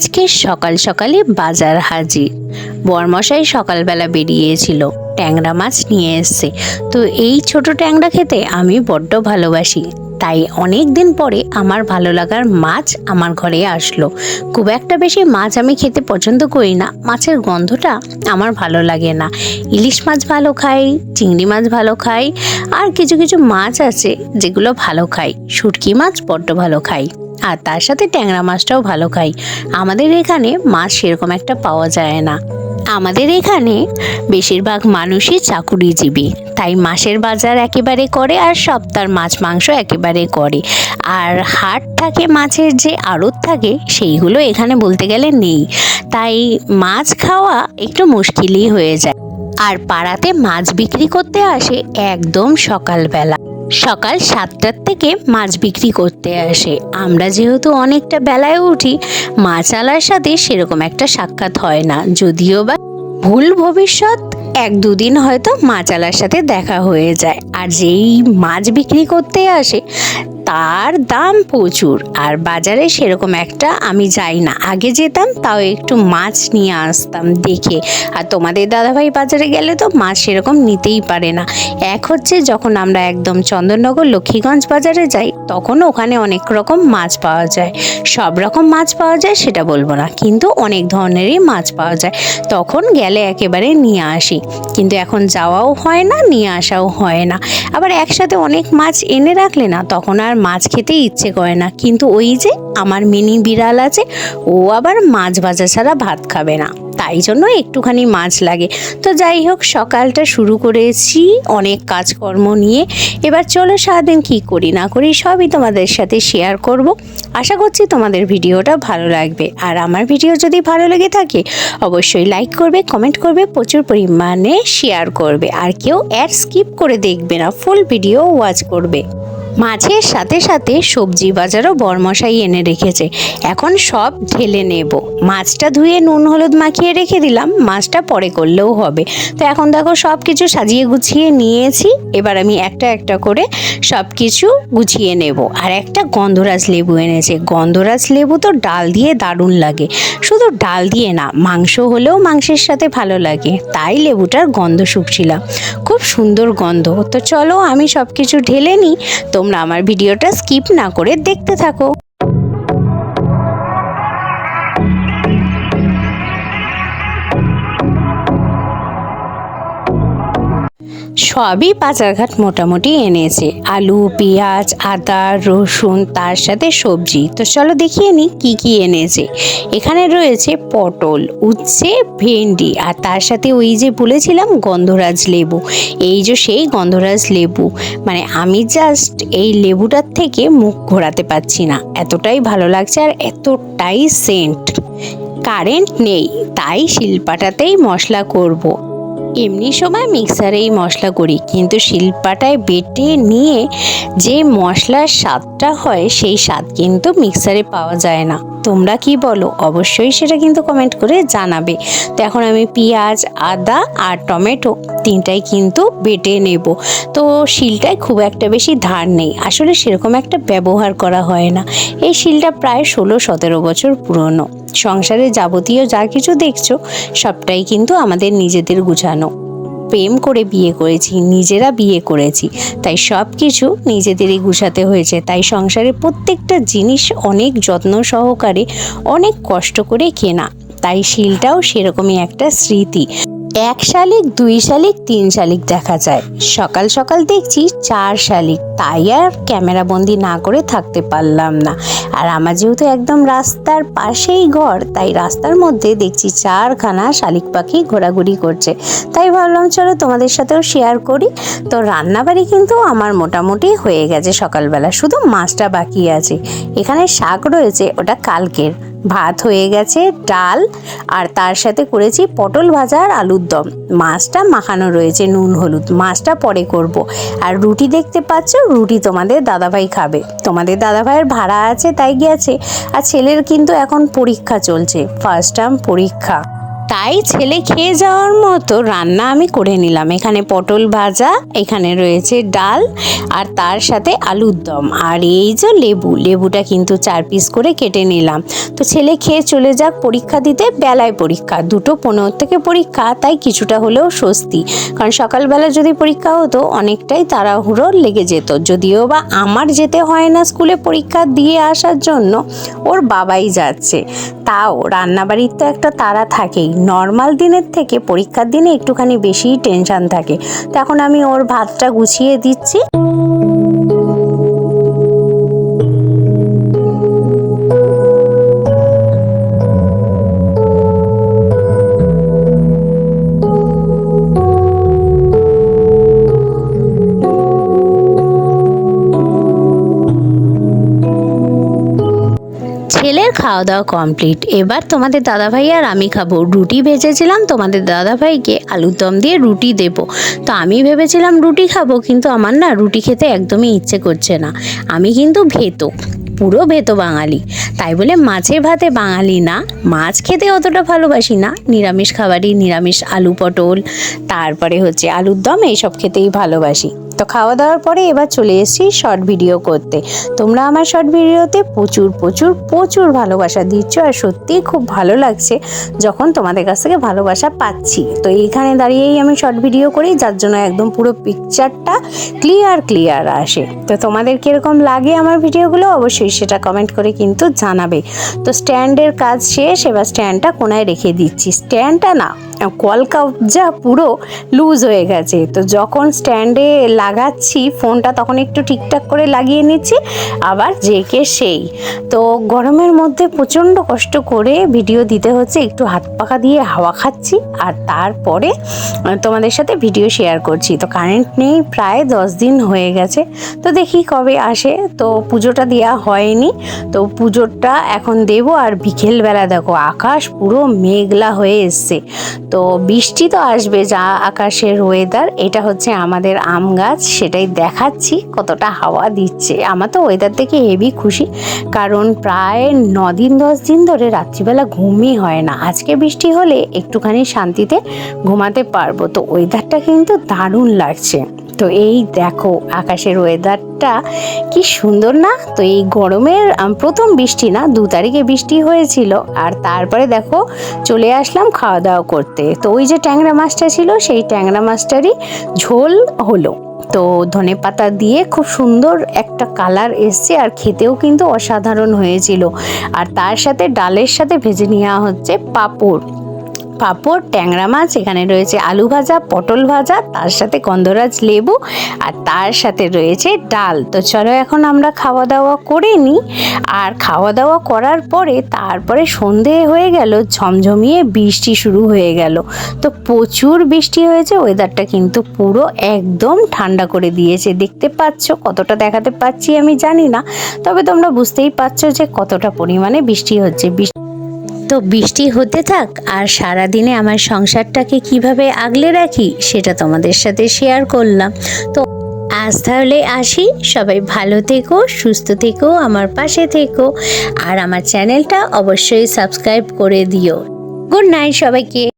আজকে সকাল সকালে বাজার হাজির। বরমশাই সকালবেলা বেরিয়েছিল, ট্যাংরা মাছ নিয়ে এসছে। তো এই ছোট ট্যাংরা খেতে আমি বড্ড ভালোবাসি। তাই অনেক দিন পরে আমার ভালো লাগার মাছ আমার ঘরে আসলো। খুব একটা বেশি মাছ আমি খেতে পছন্দ করি না। মাছের গন্ধটা আমার ভালো লাগে না। ইলিশ মাছ ভালো খাই, চিংড়ি মাছ ভালো খাই, আর কিছু কিছু মাছ আছে যেগুলো ভালো খাই। শুটকি মাছ বড্ড ভালো খাই। আর তার সাথে ট্যাংরা মাছটাও ভালো খাই। আমাদের এখানে মাছ সেরকম একটা পাওয়া যায় না। আমাদের এখানে বেশিরভাগ মানুষই চাকুরিজীবী। তাই মাসের বাজার একেবারে করে আর সপ্তাহ মাছ মাংস একেবারে করে। আর হাট থাকে, মাছের যে আড়ত থাকে, সেইগুলো এখানে বলতে গেলে নেই। তাই মাছ খাওয়া একটু মুশকিলই হয়ে যায়। আর পাড়াতে মাছ বিক্রি করতে আসে একদম সকালবেলা। সকাল সাতটার থেকে মাছ বিক্রি করতে আসে। আমরা যেহেতু অনেকটা বেলায় উঠি, মাছ আলার সাথে সেরকম একটা সাক্ষাৎ হয় না। যদিও বা ভুল ভবিষ্যৎ, এক দুদিন হয়তো মাছ আলার সাথে দেখা হয়ে যায়। আর যেই মাছ বিক্রি করতে আসে তার দাম প্রচুর। আর বাজারে সেরকম একটা আমি যাই না। আগে যেতাম, তাও একটু মাছ নিয়ে আসতাম দেখে। আর তোমাদের দাদাভাই বাজারে গেলে তো মাছ সেরকম নিতেই পারে না। এক হচ্ছে যখন আমরা একদম চন্দননগর লক্ষ্মীগঞ্জ বাজারে যাই, তখন ওখানে অনেক রকম মাছ পাওয়া যায়। সব রকম মাছ পাওয়া যায়, সেটা বলব না। কিন্তু অনেক ধরনেরই মাছ পাওয়া যায়। তখন গেলে একেবারে নিয়ে আসি। কিন্তু এখন যাওয়াও হয় না, নিয়ে আসাও হয় না। আবার একসাথে অনেক মাছ এনে রাখলে না, তখন আর মাছ খেতে ইচ্ছে করে না। কিন্তু ওই যে আমার মিনি বিড়াল আছে, ও আবার মাছ ভাজা ছাড়া ভাত খাবে না। তাই জন্য একটুখানি মাছ লাগে। তো যাই হোক, সকালটা শুরু করেছি অনেক কাজকর্ম নিয়ে। এবার চলো সারাদিন কী করি না করি সবই তোমাদের সাথে শেয়ার করব। আশা করছি তোমাদের ভিডিওটা ভালো লাগবে। আর আমার ভিডিও যদি ভালো লেগে থাকে, অবশ্যই লাইক করবে কমেন্ট করবে, প্রচুর পরিমাণে শেয়ার করবে। আর কেউ অ্যাড স্কিপ করে দেখবে না ফুল ভিডিও ওয়াচ করবে। মাছের সাথে সাথে সবজি বাজারও বরমশাই এনে রেখেছে। এখন সব ঢেলে নেব। মাছটা ধুয়ে নুন হলুদ মাখিয়ে রেখে দিলাম। মাছটা পরে করলেও হবে। তো এখন দেখো সব কিছু সাজিয়ে গুছিয়ে নিয়েছি। এবার আমি একটা একটা করে সব কিছু গুছিয়ে নেব। আর একটা গন্ধরাজ লেবু এনেছে। গন্ধরাজ লেবু তো ডাল দিয়ে দারুণ লাগে। শুধু ডাল দিয়ে না, মাংস হলেও মাংসের সাথে ভালো লাগে। তাই লেবুটার গন্ধ শুকছিলাম। খুব সুন্দর গন্ধ। তো চলো আমি সব কিছু ঢেলে নিই। তোমরা আমার ভিডিওটা স্কিপ না করে দেখতে থাকো। সবই বাজারঘাট মোটামুটি এনেছে। আলু, পেঁয়াজ, আদা, রসুন, তার সাথে সবজি। তো চলো দেখিয়ে নিই কী কী এনেছে। এখানে রয়েছে পটল, উচ্ছে, ভেন্ডি আর তার সাথে ওই যে বলেছিলাম গন্ধরাজ লেবু। এই যে সেই গন্ধরাজ লেবু। মানে আমি জাস্ট এই লেবুটার থেকে মুখ ঘোরাতে পারছি না। এতটাই ভালো লাগছে আর এতটাই সেন্ট কারেন্ট নেই। তাই শিলপাটাতেই মশলা করব। এমনি সময় মিক্সারেই মশলা করি। কিন্তু শিলপাটায় বেটে নিয়ে যে মশলার স্বাদটা হয়, সেই স্বাদ কিন্তু মিক্সারে পাওয়া যায় না। তোমরা কি বলো? অবশ্যই সেটা কিন্তু কমেন্ট করে জানাবে। তো এখন আমি পেঁয়াজ, আদা আর টমেটো তিনটাই কিন্তু বেটে নেব। তো শিলটায় খুব একটা বেশি ধার নেই। আসলে সেরকম একটা ব্যবহার করা হয় না। এই শিলটা প্রায় ষোলো সতেরো বছর পুরনো। সংসারে যাবতীয় যা কিছু দেখছ, সবটাই কিন্তু আমাদের নিজেদের গুছানো। প্রেম করে বিয়ে করেছি, নিজেরা বিয়ে করেছি, তাই সব কিছু নিজেদেরই গুছাতে হয়েছে। তাই সংসারে প্রত্যেকটা জিনিস অনেক যত্ন সহকারে, অনেক কষ্ট করে কেনা। তাই শিলটাও সেরকমই একটা স্মৃতি। এক শালিক, দুই শালিক, তিন শালিক দেখা যায়। সকাল সকাল দেখছি চার শালিক। তাই আর ক্যামেরা বন্দি না করে থাকতে পারলাম না। আর আমার যেহেতু একদম রাস্তার পাশেই ঘর, তাই রাস্তার মধ্যে দেখছি চারখানা শালিক পাখি ঘোরাঘুরি করছে। তাই ভাবলাম, চলো তোমাদের সাথেও শেয়ার করি। তো রান্নাবাড়ি কিন্তু আমার মোটামুটি হয়ে গেছে সকালবেলা। শুধু মাছটা বাকি আছে। এখানে শাক রয়েছে, ওটা কালকের। ভাত হয়ে গেছে, ডাল, আর তার সাথে করেছি পটল ভাজা আর আলুর দম। মাছটা মাখানো রয়েছে, নুন, হলুদ। মাছটা পরে করব। আর রুটি দেখতে পাচ্ছ, রুটি তোমাদের দাদাভাই খাবে। তোমাদের দাদাভাইয়ের ভাড়া আছে, তাই গিয়েছে। আর ছেলের কিন্তু এখন পরীক্ষা চলছে ফার্স্ট টার্ম পরীক্ষা। তাই ছেলে খেয়ে যাওয়ার মতো রান্না আমি করে নিলাম। এখানে পটল ভাজা, এখানে রয়েছে ডাল আর তার সাথে আলুর দম। আর এই যে লেবু, লেবুটা কিন্তু চার পিস করে কেটে নিলাম। তো ছেলে খেয়ে চলে যাক পরীক্ষা দিতে, বেলায় পরীক্ষা। দুটো পনেরো থেকে পরীক্ষা, তাই কিছুটা হলেও স্বস্তি। কারণ সকালবেলা যদি পরীক্ষা হতো, অনেকটাই তাড়াহুড়ো লেগে যেত। যদিও বা আমার যেতে হয় না স্কুলে পরীক্ষা দিয়ে আসার জন্য, ওর বাবাই যাচ্ছে। তাও রান্নাবাড়ির তো একটা তাড়া থাকেই। নর্মাল দিনের থেকে পরীক্ষার দিনে একটুখানি বেশি টেনশন থাকে। তখন আমি ওর ভাতটা গুছিয়ে দিচ্ছি। খাওয়া দাওয়া কমপ্লিট এবার তোমাদের দাদাভাই আর আমি খাব। রুটি ভেজেছিলাম, তোমাদের দাদাভাইকে আলুর দম দিয়ে রুটি দেব। তো আমি ভেবেছিলাম রুটি খাব, কিন্তু আমার না রুটি খেতে একদমই ইচ্ছে করছে না। আমি কিন্তু ভেতো, পুরো ভেতো বাঙালি। তাই বলে মাছে ভাতে বাঙালি না। মাছ খেতে অতটা ভালোবাসি না। নিরামিষ খাবারই নিরামিষ আলু পটল, তারপরে হচ্ছে আলুর দম, এইসব খেতেই ভালোবাসি। তো খাওয়া দাওয়ার পরে এবার চলে এসেছি শর্ট ভিডিও করতে। তোমরা আমার শর্ট ভিডিওতে প্রচুর প্রচুর প্রচুর ভালোবাসা দিচ্ছ আর সত্যিই খুব ভালো লাগছে যখন তোমাদের কাছ থেকে ভালোবাসা পাচ্ছি। তো এইখানে দাঁড়িয়েই আমি শর্ট ভিডিও করি, যার জন্য একদম পুরো পিকচারটা ক্লিয়ার ক্লিয়ার আসে। তো তোমাদের কীরকম লাগে আমার ভিডিওগুলো অবশ্যই সেটা কমেন্ট করে কিন্তু জানাবে। তো স্ট্যান্ডের কাজ শেষ, এবার স্ট্যান্ডটা কোনায় রেখে দিচ্ছি। স্ট্যান্ডটা না কল কাবজা পুরো লুজ হয়ে গেছে। তো যখন স্ট্যান্ডে লাগাচ্ছি ফোনটা তখন একটু ঠিকঠাক করে লাগিয়ে নিচ্ছি, আবার জেকে সেই। তো গরমের মধ্যে প্রচণ্ড কষ্ট করে ভিডিও দিতে হচ্ছে, একটু হাত পাখা দিয়ে হাওয়া খাচ্ছি, আর তারপরে তোমাদের সাথে ভিডিও শেয়ার করছি। তো কারেন্ট নেই, প্রায় দশ দিন হয়ে গেছে। তো দেখি কবে আসে। তো পুজোটা দেওয়া হয়নি। তো পুজোটা এখন দেব, আর বিকেলবেলা দেখো, আকাশ পুরো মেঘলা হয়ে এসছে। তো বৃষ্টি তো আসবে যা আকাশের ওয়েদার এটা হচ্ছে আমাদের আম গাছ, সেটাই দেখাচ্ছি কতটা হাওয়া দিচ্ছে। আমার তো ওয়েদার থেকে হেভি খুশি, কারণ প্রায় দিন দশ দিন ধরে রাত্রিবেলা ঘুমই হয় না। আজকে বৃষ্টি হলে একটুখানি শান্তিতে ঘুমাতে পারব। তো ওয়েদারটা কিন্তু দারুণ লাগছে। তো এই দেখো আকাশের ওয়েদারটা কি সুন্দর না? তো এই গরমের প্রথম বৃষ্টি না, দু তারিখে বৃষ্টি হয়েছিল। আর তারপরে দেখো চলে আসলাম খাওয়া দাওয়া করতে। তো ওই যে ট্যাংরা মাছটা ছিল, সেই ট্যাংরা মাছটারই ঝোল হলো। তো ধনে পাতা দিয়ে খুব সুন্দর একটা কালার এসছে আর খেতেও কিন্তু অসাধারণ হয়েছিল। আর তার সাথে ডালের সাথে ভেজে নেওয়া হচ্ছে পাঁপড়। পাঁপড়, ট্যাংরা মাছ, এখানে রয়েছে আলু ভাজা, পটল ভাজা, তার সাথে গন্ধরাজ লেবু আর তার সাথে রয়েছে ডাল। তো চলো এখন আমরা খাওয়া দাওয়া করে নিই। আর খাওয়া দাওয়া করার পরে তারপরে সন্ধে হয়ে গেল, ঝমঝমিয়ে বৃষ্টি শুরু হয়ে গেল। তো প্রচুর বৃষ্টি হয়েছে ওয়েদারটা কিন্তু পুরো একদম ঠান্ডা করে দিয়েছে। দেখতে পাচ্ছ, কতটা দেখাতে পাচ্ছি আমি জানি না, তবে তোমরা বুঝতেই পারছ যে কতটা পরিমাণে বৃষ্টি হচ্ছে। বৃষ্টি তো বৃষ্টি হতে থাক আর সারা দিনে আমার সংসারটাকে কীভাবে আগলে রাখি সেটা তোমাদের সাথে শেয়ার করলাম। তো আজ তাহলে আসি, সবাই ভালো থেকো, সুস্থ থেকো, আমার পাশে থেকো, আর আমার চ্যানেলটা অবশ্যই সাবস্ক্রাইব করে দিও। গুড নাইট সবাইকে।